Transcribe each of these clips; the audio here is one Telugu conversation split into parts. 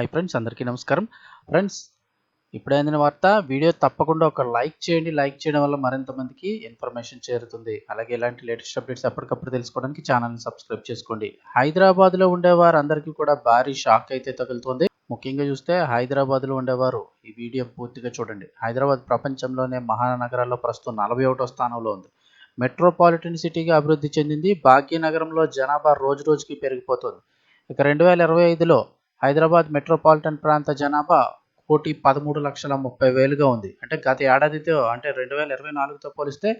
హాయ్ ఫ్రెండ్స్ అందరికీ నమస్కారం. ఫ్రెండ్స్ ఇప్పుడే అందిన వార్త వీడియో తప్పకుండా ఒక లైక్ చేయండి. లైక్ చేయడం వల్ల మరింత మందికి ఇన్ఫర్మేషన్ చేరుతుంది. అలాగే ఇలాంటి లేటెస్ట్ అప్డేట్స్ ఎప్పటికప్పుడు తెలుసుకోవడానికి ఛానల్ని సబ్స్క్రైబ్ చేసుకోండి. హైదరాబాద్లో ఉండేవారు అందరికీ కూడా భారీ షాక్ అయితే తగులుతుంది. ముఖ్యంగా చూస్తే హైదరాబాద్లో ఉండేవారు ఈ వీడియో పూర్తిగా చూడండి. హైదరాబాద్ ప్రపంచంలోనే మహానగరాల్లో ప్రస్తుతం నలభై ఒకటో స్థానంలో ఉంది. మెట్రోపాలిటన్ సిటీగా అభివృద్ధి చెందింది. భాగ్యనగరంలో జనాభా రోజు రోజుకి పెరిగిపోతుంది. ఇక రెండు వేల ఇరవై ఐదులో హైదరాబాద్ మెట్రోపాలిటన్ ప్రాంత జనాభా కోటి పదమూడు లక్షల ముప్పై వేలుగా ఉంది. అంటే గత ఏడాదితో అంటే రెండు వేల ఇరవై నాలుగుతో పోలిస్తే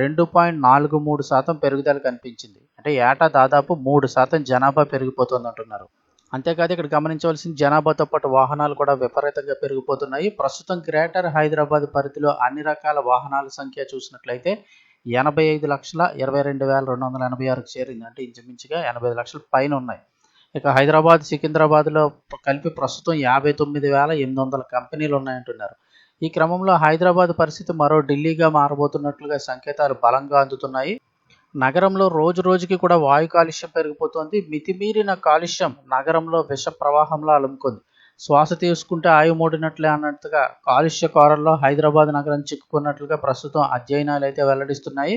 రెండు పాయింట్ నాలుగు మూడు శాతం పెరుగుదల కనిపించింది. అంటే ఏటా దాదాపు మూడు శాతం జనాభా పెరిగిపోతుంది అంటున్నారు అంతేకాదు ఇక్కడ గమనించవలసిన జనాభాతో పాటు వాహనాలు కూడా విపరీతంగా పెరిగిపోతున్నాయి. ప్రస్తుతం గ్రేటర్ హైదరాబాద్ పరిధిలో అన్ని రకాల వాహనాల సంఖ్య చూసినట్లయితే ఎనభై ఐదు లక్షల ఇరవై రెండు వేల రెండు వందల ఎనభై ఆరుకు చేరింది. అంటే ఇంచుమించుగా ఎనభై ఐదు లక్షల పైన ఉన్నాయి. ఇక హైదరాబాద్ సికింద్రాబాద్లో కలిపి ప్రస్తుతం యాభై తొమ్మిది వేల ఎనిమిది వందల కంపెనీలు ఉన్నాయంటున్నారు. ఈ క్రమంలో హైదరాబాద్ పరిస్థితి మరో ఢిల్లీగా మారబోతున్నట్లుగా సంకేతాలు బలంగా అందుతున్నాయి. నగరంలో రోజు రోజుకి కూడా వాయు కాలుష్యం పెరిగిపోతుంది. మితిమీరిన కాలుష్యం నగరంలో విష ప్రవాహంలో అలుముకుంది. శ్వాస తీసుకుంటే ఆయు మూడినట్లే అన్నట్టుగా కాలుష్య కోరల్లో హైదరాబాద్ నగరం చిక్కుకున్నట్లుగా ప్రస్తుతం అధ్యయనాలు అయితే వెల్లడిస్తున్నాయి.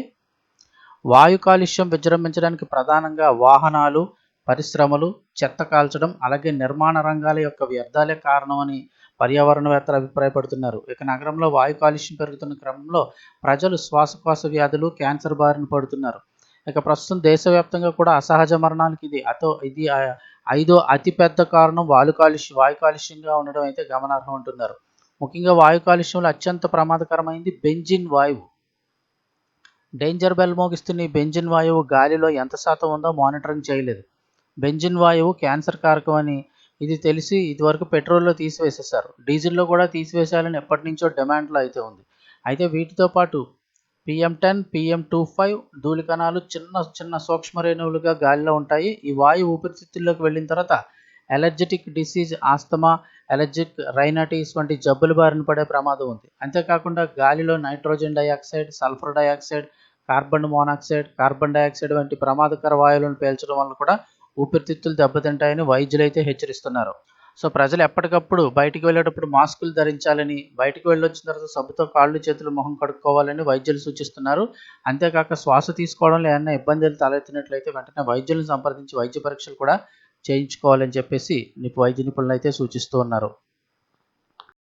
వాయు కాలుష్యం విజృంభించడానికి ప్రధానంగా వాహనాలు పరిశ్రమలు చెత్త కాల్చడం అలాగే నిర్మాణ రంగాల యొక్క వ్యర్థాలే కారణమని పర్యావరణవేత్తలు అభిప్రాయపడుతున్నారు. ఇక నగరంలో వాయు కాలుష్యం పెరుగుతున్న క్రమంలో ప్రజలు శ్వాసకోశ వ్యాధులు క్యాన్సర్ బారిన పడుతున్నారు. ఇక ప్రస్తుతం దేశవ్యాప్తంగా కూడా అసహజ మరణాలకు ఇది అతో ఇది ఐదో అతిపెద్ద కారణం వాయు కాలుష్యం వాయు కాలుష్యంగా ఉండడం అయితే గమనార్హం అంటున్నారు. ముఖ్యంగా వాయు కాలుష్యంలో అత్యంత ప్రమాదకరమైంది బెంజిన్ వాయువు. డేంజర్ బెల్ మోగిస్తున్న ఈ బెంజిన్ వాయువు గాలిలో ఎంత శాతం ఉందో మానిటరింగ్ చేయలేదు. బెంజిన్ వాయువు క్యాన్సర్ కారకం అని ఇది తెలిసి ఇదివరకు పెట్రోల్లో తీసివేసేసారు డీజిల్లో కూడా తీసివేసేయాలని ఎప్పటి నుంచో డిమాండ్లో అయితే ఉంది. అయితే వీటితో పాటు PM ten PM two five ధూళికణాలు చిన్న చిన్న సూక్ష్మ రేణువులుగా గాలిలో ఉంటాయి. ఈ వాయువు ఊపిరితిత్తుల్లోకి వెళ్ళిన తర్వాత allergetic disease asthma allergic rhinitis వంటి జబ్బుల బారిన పడే ప్రమాదం ఉంది. అంతేకాకుండా గాలిలో nitrogen dioxide sulphur dioxide carbon monoxide carbon dioxide వంటి ప్రమాదకర వాయువులను పీల్చడం వల్ల కూడా ఊపిరితిత్తులు దెబ్బతింటాయని వైద్యులు అయితే హెచ్చరిస్తున్నారు. సో ప్రజలు ఎప్పటికప్పుడు బయటికి వెళ్ళేటప్పుడు మాస్కులు ధరించాలని బయటికి వెళ్ళొచ్చిన తర్వాత సబ్బుతో కాళ్ళు చేతులు మొహం కడుక్కోవాలని వైద్యులు సూచిస్తున్నారు. అంతేకాక శ్వాస తీసుకోవడంలో ఏమైనా ఇబ్బందులు తలెత్తినట్లయితే వెంటనే వైద్యులను సంప్రదించి వైద్య పరీక్షలు కూడా చేయించుకోవాలని చెప్పేసి నిపు వైద్య నిపుణులు అయితే సూచిస్తూ ఉన్నారు.